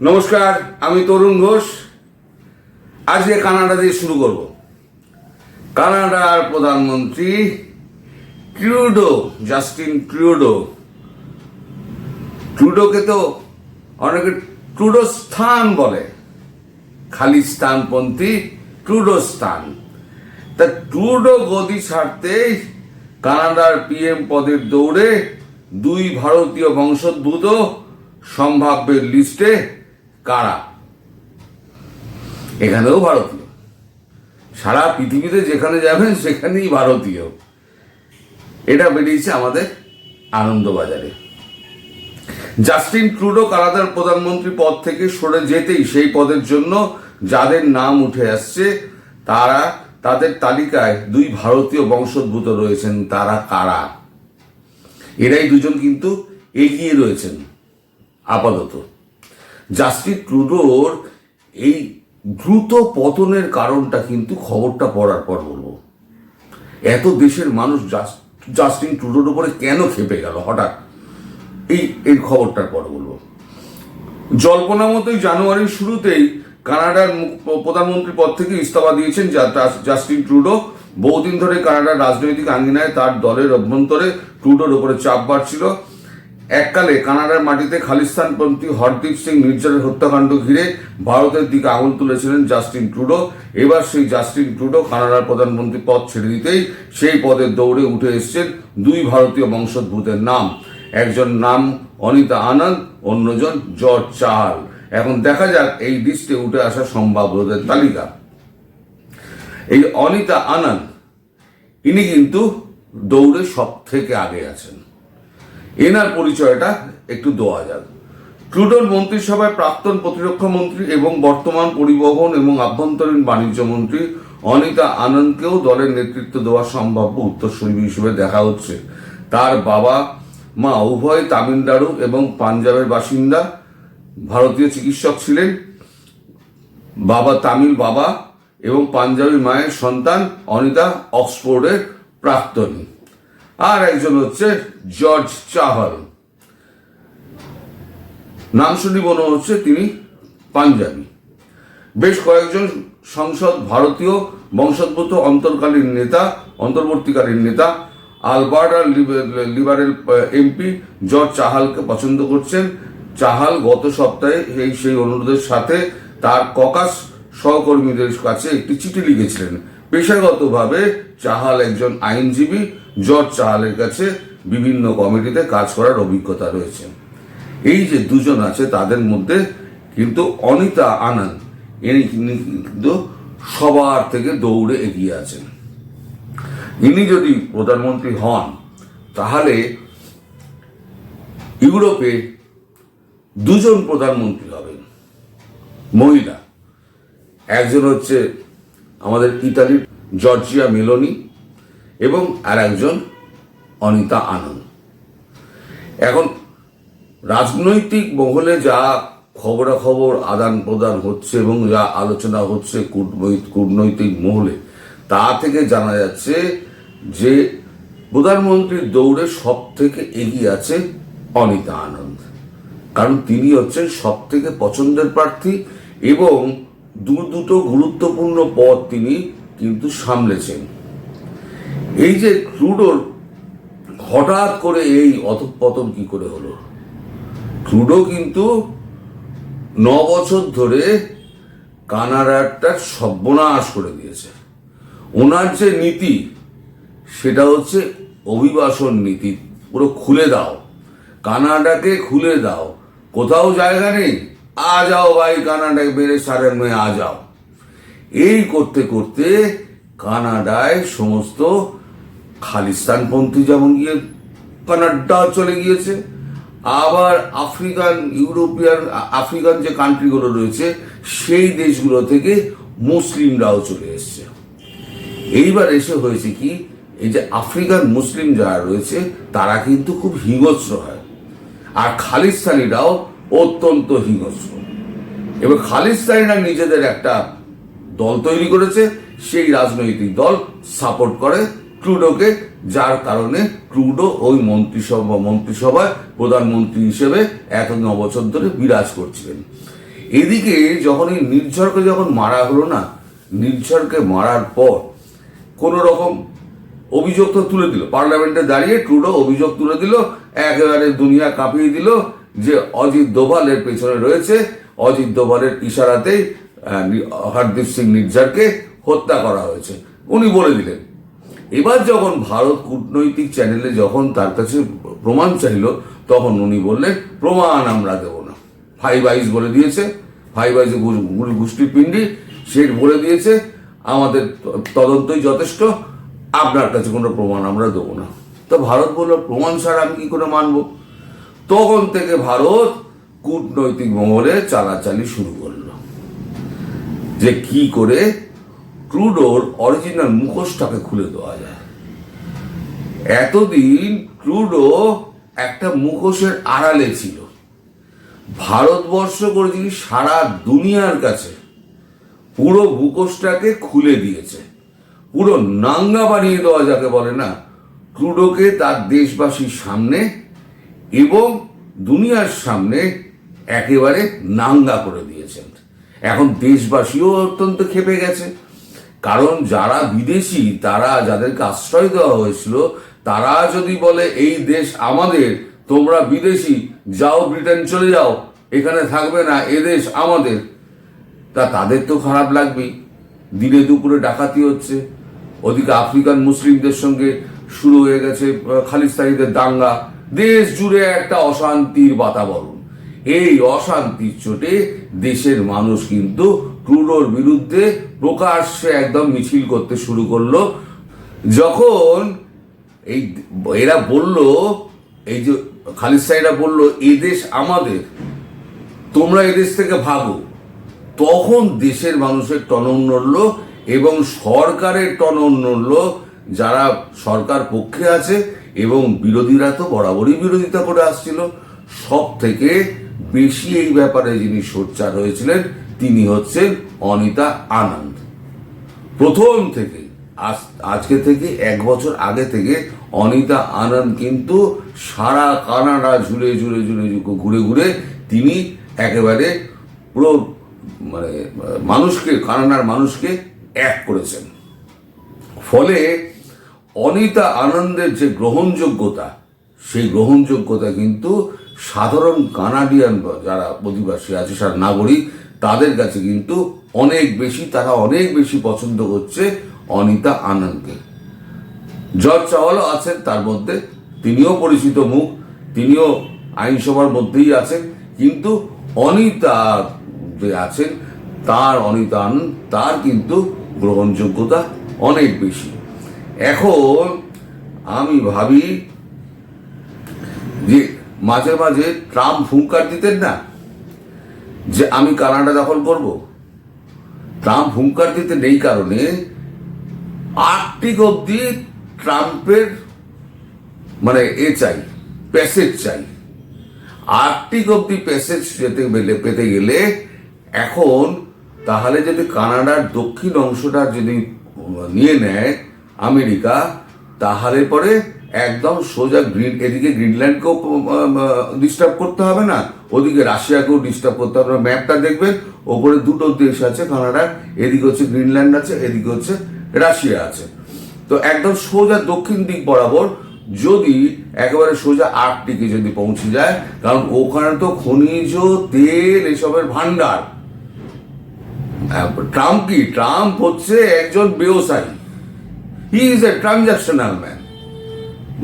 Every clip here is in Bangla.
নমস্কার, আমি তরুণ ঘোষ। আজকে কানাডা দিয়ে শুরু করব। কানাডার প্রধানমন্ত্রী ট্রুডো, জাস্টিন ট্রুডো। ট্রুডোকে তো অনেকে ট্রুডো স্থান বলে। খালি খালিস্তানপন্থী ট্রুডো স্থান। তা ট্রুডো গদি ছাড়তেই কানাডার পিএম পদের দৌড়ে দুই ভারতীয় বংশোদ্ভূত সম্ভাব্যের লিস্টে কারা? এখানেও ভারতীয়। সারা পৃথিবীতে যেখানে যাবেন, সেখানেই ভারতীয়। এটা বেরিয়েছে আমাদের আনন্দবাজারে। জাস্টিন ট্রুডো কানাডার প্রধানমন্ত্রী পদ থেকে সরে যেতেই সেই পদের জন্য যাদের নাম উঠে আসছে, তারা তাদের তালিকায় দুই ভারতীয় বংশোদ্ভূত রয়েছেন, তারা কারা? এরাই দুজন কিন্তু এগিয়ে রয়েছেন, আপাতত। জাস্টিন ট্রুডোর এই দ্রুত পতনের কারণটা কিন্তু খবরটা পড়ার পর বলব এত দেশের মানুষ জাস- জাস্টিন ট্রুডোর উপরে কেন খেপে গেল? হঠাৎ এই এই খবরটার পর বলব জল্পনা মতোই জানুয়ারির শুরুতেই কানাডার প্রধানমন্ত্রী পদ থেকে ইস্তফা দিয়েছেন জাস্টিন ট্রুডো। বহুদিন ধরে কানাডার রাজনৈতিক আঙ্গিনায় তার দলের অভ্যন্তরে ট্রুডোর উপরে চাপ বাড়ছিল। এককালে কানাডার মাটিতে খালিস্তানপন্থী হরদীপ সিং নির্জরের হত্যাকাণ্ড ঘিরে ভারতের দিকে আঙুল তুলেছিলেন জাস্টিন ট্রুডো। এবার সেই জাস্টিন ট্রুডো কানাডার প্রধানমন্ত্রী পদ ছেড়ে দিতেই সেই পদের দৌড়ে উঠে এসেছেন দুই ভারতীয় বংশোদ্ভূতের নাম। একজন নাম অনিতা আনন্দ, অন্যজন জর্জ চাহাল এখন দেখা যাক এই লিস্টে উঠে আসা সম্ভাব্যদের তালিকা। এই অনিতা আনন্দ, ইনি কিন্তু দৌড়ে সব থেকে আগে আছেন। এনার পরিচয়টা একটু দেওয়া যাক। ট্রুডোর মন্ত্রিসভায় প্রাক্তন প্রতিরক্ষা মন্ত্রী এবং বর্তমান পরিবহন এবং আভ্যন্তরীণ বাণিজ্য মন্ত্রী অনিতা আনন্দকেও দলের নেতৃত্ব দেওয়া সম্ভাব্য উত্তরসূরি হিসেবে দেখা হচ্ছে। তার বাবা মা উভয় তামিলনাড়ু এবং পাঞ্জাবের বাসিন্দা, ভারতীয় চিকিৎসক ছিলেন। বাবা তামিল বাবা এবং পাঞ্জাবি মায়ের সন্তান অনিতা অক্সফোর্ডের প্রাক্তনী। আর একজন হচ্ছে জর্জ চাহল। নাম শুনি মনে হচ্ছে তিনি পাঞ্জাবি। বেশ কয়েকজন সংসদ ভারতীয় বংশোদ্ভূত অন্তর্কালীন নেতা, অন্তর্বর্তীকালীন নেতা, আলবার্টা লিবারেল এমপি জর্জ চাহালকে পছন্দ করছেন। চাহাল গত সপ্তাহে এই সেই অনুরোধের সাথে তার ককাস সহকর্মীদের কাছে একটি চিঠি লিখেছিলেন। পেশাগতভাবে চাহাল একজন আইনজীবী জর্জ চাহালের কাছে বিভিন্ন কমিটিতে কাজ করার অভিজ্ঞতা রয়েছে। এই যে দুজন আছে তাদের মধ্যে কিন্তু অনিতা আনন্দ, ইনি কিন্তু সবার থেকে দৌড়ে এগিয়ে আছেন। ইনি যদি প্রধানমন্ত্রী হন, তাহলে ইউরোপে দুজন প্রধানমন্ত্রী হবেন। মহিলা, একজন হচ্ছে আমাদের ইতালির জর্জিয়া মেলোনি এবং আর একজন অনিতা আনন্দ। এখন রাজনৈতিক মহলে যা খবরাখবর আদান প্রদান হচ্ছে এবং যা আলোচনা হচ্ছে কূটনৈ- কূটনৈতিক মহলে, তা থেকে জানা যাচ্ছে যে প্রধানমন্ত্রীর দৌড়ে সব থেকে এগিয়ে আছে অনিতা আনন্দ। কারণ তিনি হচ্ছেন সব থেকে পছন্দের প্রার্থী এবং দু দুটো গুরুত্বপূর্ণ পদ তিনি কিন্তু সামলেছেন। এই যে ট্রুডোর হঠাৎ করে এই অধঃপতন কি করে হলো? ট্রুডো কিন্তু ন বছর ধরে কানাডাটা সর্বনাশ করে দিয়েছে। ওনার যে নীতি, সেটা হচ্ছে অভিবাসন নীতি, পুরো খুলে দাও। কানাডাকে খুলে দাও। কোথাও জায়গা নেই। আ যাও ভাই, কানাডায় বেড়ে সারে মেয়ে আ যাও এই করতে করতে কানাডায় সমস্ত খালিস্তানপন্থী যেমন গিয়ে কানাডা চলে গিয়েছে, আবার আফ্রিকান, ইউরোপিয়ান আফ্রিকান যে কান্ট্রিগুলো রয়েছে, সেই দেশগুলো থেকে মুসলিমরাও চলে এসছে। এইবার এসে হয়েছে কি, এই যে আফ্রিকান মুসলিম যারা রয়েছে, তারা কিন্তু খুব হিংস্র হয়। আর খালিস্তানিরাও অত্যন্ত হিংস্র এবার খালিস্তানিরা নিজেদের একটা দল তৈরি করেছে, সেই রাজনৈতিক দল সাপোর্ট করে ট্রুডোকে, যার কারণে ট্রুডো ওই মন্ত্রিসভা, মন্ত্রিসভায় প্রধানমন্ত্রী হিসেবে এত ন বছর ধরে বিরাজ করছিলেন। এদিকে যখন এই নির্ঝরকে যখন মারা হলো না, নির্ঝরকে মারার পর কোন রকম অভিযোগ তো তুলে দিল। পার্লামেন্টে দাঁড়িয়ে ট্রুডো অভিযোগ তুলে দিল, একেবারে দুনিয়া কাঁপিয়ে দিল যে অজিত দোভালের পেছনে রয়েছে, অজিত দোভালের ইশারাতেই হরদীপ সিং নির্ঝরকে হত্যা করা হয়েছে। উনি বলে দিলেন, এবার যখন ভারত কূটনৈতিক চ্যানেলে যখন তার কাছে প্রমাণ চাইল, তখন উনি বললেন, প্রমাণ আমরা দেব না। ফাইভ আইস বলে দিয়েছে। ফাইভ আইস গোষ্ঠী পিণ্ডি, সে বলে দিয়েছে, আমাদের তদন্তই যথেষ্ট, আপনার কাছে কোনো প্রমাণ আমরা দেবো না। তো ভারত বলল, প্রমাণ ছাড়া আমি কি করে মানব? তখন থেকে ভারত কূটনৈতিক মহলে চালাচালি শুরু করল। যে কি করে ট্রুডোর অরিজিনাল মুখোশটাকে খুলে দেওয়া যায়। এতদিন ট্রুডো একটা মুখোশের আড়ালে ছিল। ভারতবর্ষ করে যিনি সারা দুনিয়ার কাছে পুরো মুখোশটাকে খুলে দিয়েছে, পুরো নাঙ্গা বানিয়ে দেওয়া যাকে বলে না ট্রুডোকে তার দেশবাসীর সামনে এবং দুনিয়ার সামনে একেবারে নাঙ্গা করে দিয়েছেন। এখন দেশবাসীও অত্যন্ত খেপে গেছে। কারণ যারা বিদেশি, তারা যাদেরকে আশ্রয় দেওয়া হয়েছিল, তারা যদি বলে, এই দেশ আমাদের, তোমরা বিদেশি, যাও ব্রিটেন চলে যাও, এখানে থাকবে না, এ দেশ আমাদের, তা তাদের তো খারাপ লাগবেই। দিনে দুপুরে ডাকাতি হচ্ছে। ওদিকে আফ্রিকান মুসলিমদের সঙ্গে শুরু হয়ে গেছে খালিস্তানিদের দাঙ্গা। দেশ জুড়ে একটা অশান্তির বাতাবরণ। এই অশান্তির চোটে দেশের মানুষ কিন্তু ট্রুডোর বিরুদ্ধে প্রকাশ্যে একদম মিছিল করতে শুরু করল। যখন এই এরা বলল, এই যে খালিস্তানিরা বলল এই দেশ আমাদের, তোমরা এদেশ থেকে ভাগো। তখন দেশের মানুষের টনন নড়ল এবং সরকারের টনন নড়ল, যারা সরকার পক্ষে আছে এবং বিরোধীরা তো বরাবরই বিরোধিতা করে আসছিল। সব থেকে বেশি এই ব্যাপারে যিনি সোচ্চার হয়েছিলেন, তিনি হচ্ছেন অনিতা আনন্দ। প্রথম থেকে আজ, আজকে থেকে, এক বছর আগে থেকে অনিতা আনন্দ কিন্তু সারা কানাডা ঝুলে ঝুলে ঝুলে, ঘুরে ঘুরে তিনি একেবারে পুরো মানে মানুষকে, কানাডার মানুষকে এক করেছেন। ফলে অনিতা আনন্দের যে গ্রহণযোগ্যতা, সেই গ্রহণযোগ্যতা কিন্তু সাধারণ কানাডিয়ান যারা অধিবাসী আছে, সারা নাগরিক, তাদের কাছে কিন্তু অনেক বেশি, তারা অনেক বেশি পছন্দ করছে অনিতা আনন্দকে। জর্জ চাওয়ালও আছেন তার মধ্যে, তিনিও পরিচিত মুখ, তিনিও আইনসভার মধ্যেই আছেন, কিন্তু অনিতা যে আছেন, তার অনিতা আনন্দ, তার কিন্তু গ্রহণযোগ্যতা অনেক বেশি। এখন আমি ভাবি যে মাঝে মাঝে ট্রাম্প হুঙ্কার দিতেন না? যে আমি কানাডা দখল করব। ট্রাম্প হুঙ্কার দিতে নেই কারণে আর্কটিক অব্দি ট্রাম্পের মানে এ চাই, প্যাসেজ চাই। আর্কটিক অব্দি প্যাসেজ যেতে গেলে, পেতে গেলে এখন তাহলে যদি কানাডার দক্ষিণ অংশটা যদি নিয়ে নেয় আমেরিকা, তাহলে পরে একদম সোজা গ্রিন, এদিকে গ্রিনল্যান্ডকেও ডিস্টার্ব করতে হবে না। ওদিকে রাশিয়াকেও ডিস্টার্ব করতে হবে। না ম্যাপটা দেখবেন, ওপরে দুটো দেশ আছে কানাডার এদিকে হচ্ছে গ্রিনল্যান্ড আছে, এদিকে হচ্ছে রাশিয়া আছে। তো একদম সোজা দক্ষিণ দিক বরাবর, যদি একেবারে সোজা আর্কটিকে যদি পৌঁছে যায়, কারণ ওখানে তো খনিজ, তেল, এসবের ভান্ডার ট্রাম্প কি? ট্রাম্প হচ্ছে একজন ব্যবসায়ী। He is a transactional man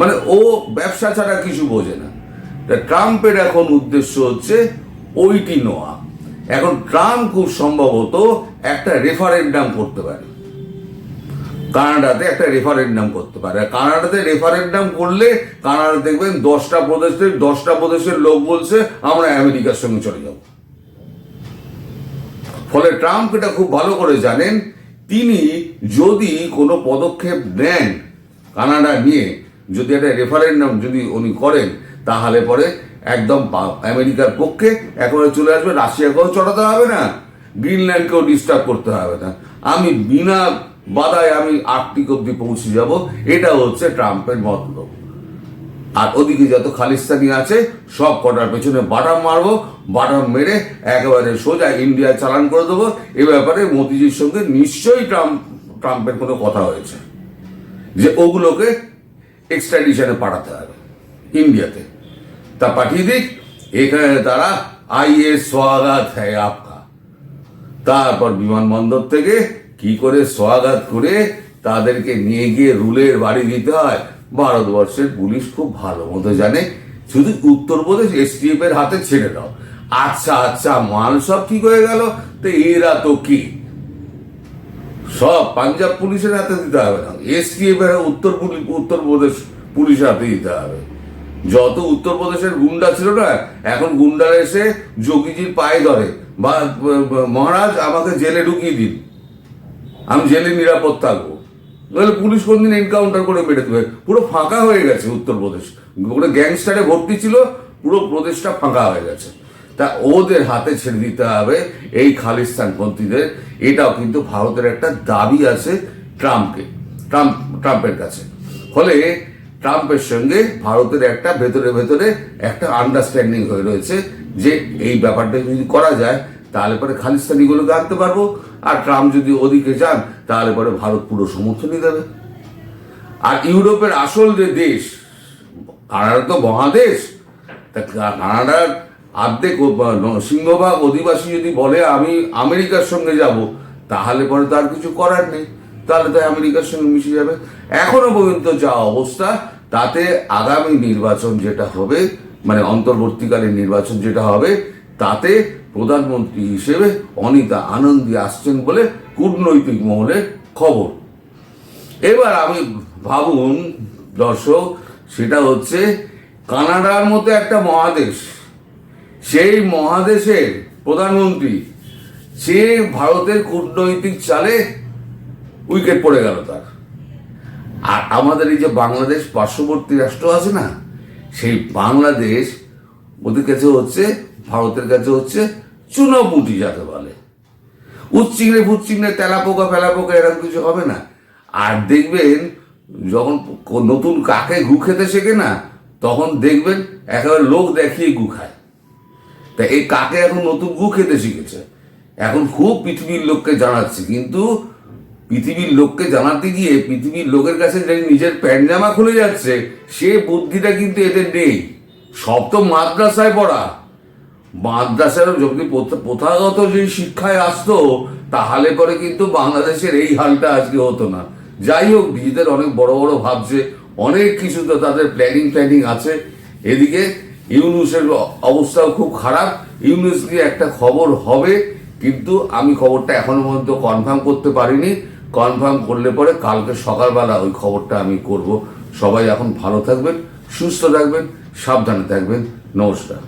মানে ও ব্যবসা ছাড়া কিছু বোঝে না। ট্রাম্পের এখন উদ্দেশ্য হচ্ছে ওইটি নেওয়া। এখন ট্রাম্প খুব সম্ভবত একটা রেফারেন্ডাম করতে পারে। কানাডাতে একটা রেফারেন্ডাম করতে পারে। কানাডাতে রেফারেন্ডাম করলে কানাডা দেখবেন দশটা প্রদেশের দশটা প্রদেশের লোক বলছে, আমরা আমেরিকার সঙ্গে চলে যাব। ফলে ট্রাম্প এটা খুব ভালো করে জানেন তিনি যদি কোনো পদক্ষেপ নেন কানাডা নিয়ে, যদি একটা রেফারেন্ডাম যদি উনি করেন, তাহলে পরে একদম আমেরিকার পক্ষে একেবারে চলে আসবে, রাশিয়াকেও চড়াতে হবে না, গ্রিনল্যান্ডকেও ডিস্টার্ব করতে হবে না। আমি বিনা বাধায় আমি আর্কটিক অব্দি পৌঁছে যাব, এটা হচ্ছে ট্রাম্পের মতলব। আর ওদিকে যত খালিস্তানি আছে, সব কটার পেছনে বাটাম মারবো, বাটাম মেরে একেবারে সোজা ইন্ডিয়া চালান করে দেবো। এ ব্যাপারে মোদিজির সঙ্গে নিশ্চয়ই ট্রাম্প ট্রাম্পের কোনো কথা হয়েছে। যে ওগুলোকে এক্সট্রাডিশনে পাঠাতে হবে, ইন্ডিয়াতে। তা পাঠিয়ে দিক, এখানে তারা আইএ স্বাগত হ্যায় আপকা। তারপর বিমানবন্দর থেকে কি করে স্বাগত করে তাদেরকে নিয়ে গিয়ে রুলের বাড়ি দিতে হয় ভারতবর্ষের পুলিশ খুব ভালো মতো জানে। শুধু উত্তরপ্রদেশ এসটিএফ এর হাতে ছেড়ে দাও। আচ্ছা আচ্ছা মাল সব ঠিক হয়ে গেল। তো এরা তো কি? সব পাঞ্জাব পুলিশের হাতে দিতে হবে না। এসটিএফ এর উত্তর উত্তরপ্রদেশ পুলিশের হাতে দিতে হবে। যত উত্তরপ্রদেশের গুন্ডা ছিল না, এখন গুন্ডারা এসে যোগীজির পায়ে ধরে বা, মহারাজ, আমাকে জেলে ঢুকিয়ে দিন। আমি জেলে নিরাপদ থাকব। নাহলে পুলিশ কোনদিন এনকাউন্টার করে মেরে দেবে? পুরো ফাঁকা হয়ে গেছে উত্তরপ্রদেশ। পুরো গ্যাংস্টারে ভর্তি ছিল, পুরো প্রদেশটা ফাঁকা হয়ে গেছে। তা ওদের হাতে ছেড়ে দিতে হবে এই খালিস্তানপন্থীদের এটাও কিন্তু ভারতের একটা দাবি আছে ট্রাম্পকে, ট্রাম্প, ট্রাম্পের কাছে। ফলে ট্রাম্পের সঙ্গে ভারতের একটা ভেতরে ভেতরে একটা আন্ডারস্ট্যান্ডিং হয়ে রয়েছে যে এই ব্যাপারটা যদি করা যায়, তাহলে পরে খালিস্তানিগুলোকে আনতে পারব। আর ট্রাম্প যদি ওদিকে যান, তাহলে পরে ভারত পুরো সমর্থনই দেবে। আর ইউরোপের আসল যে দেশ কানাডা তো মহাদেশ, তা কানাডার বা- সিংহভাগ অধিবাসী যদি বলে, আমি আমেরিকার সঙ্গে যাব, তাহলে পরে তো আর কিছু করার নেই। তাহলে তো আমেরিকার সঙ্গে মিশে যাবে। এখনও পর্যন্ত যা অবস্থা, তাতে আগামী নির্বাচন যেটা হবে মানে অন্তর্বর্তীকালীন নির্বাচন যেটা হবে, তাতে প্রধানমন্ত্রী হিসেবে অনিতা আনন্দী আসছেন বলে কূটনৈতিক মহলে খবর। এবার আমি ভাবুন, দর্শক, সেটা হচ্ছে কানাডার মতো একটা মহাদেশ। সেই মহাদেশের প্রধানমন্ত্রী, সে ভারতের কূটনৈতিক চালে উইকেট পড়ে গেল তার। আর আমাদের এই যে বাংলাদেশ পার্শ্ববর্তী রাষ্ট্র আছে না, সেই বাংলাদেশ ওদের কাছে হচ্ছে, ভারতের কাছে হচ্ছে চুনোপুটি যাকে বলে। উচ্চিংড়ে ফুচ্চিংড়ে তেলা পোকা ফেলা পোকা এরকম কিছু হবে না। আর দেখবেন, যখন নতুন কাকে গু খেতে শেখে না, তখন দেখবেন একেবারে লোক দেখিয়ে গু খায়। তা এই কাকে এখন নতুন গু খেতে শিখেছে? এখন খুব পৃথিবীর লোককে জানাচ্ছে, কিন্তু পৃথিবীর লোককে জানাতে গিয়ে পৃথিবীর লোকের কাছে যে নিজের প্যান্ট জামা খুলে যাচ্ছে, সে বুদ্ধিটা কিন্তু এদের নেই। সব তো মাদ্রাসায় পড়া। মাদ্রাসার যদি প্রথাগত যে শিক্ষায় আসতো, তাহলে পরে কিন্তু বাংলাদেশের এই হালটা আজকে হতো না। যাই হোক, নিজেদের অনেক বড় বড় ভাবছে, অনেক কিছু তো তাদের প্ল্যানিং প্ল্যানিং আছে। এদিকে ইউনুসের অবস্থাও খুব খারাপ। ইউনুস নিয়ে একটা খবর হবে, কিন্তু আমি খবরটা এখনও পর্যন্ত কনফার্ম করতে পারিনি। কনফার্ম করলে পরে কালকে সকালবেলা ওই খবরটা আমি করব। সবাই এখন ভালো থাকবেন, সুস্থ থাকবেন, সাবধানে থাকবেন। নমস্কার।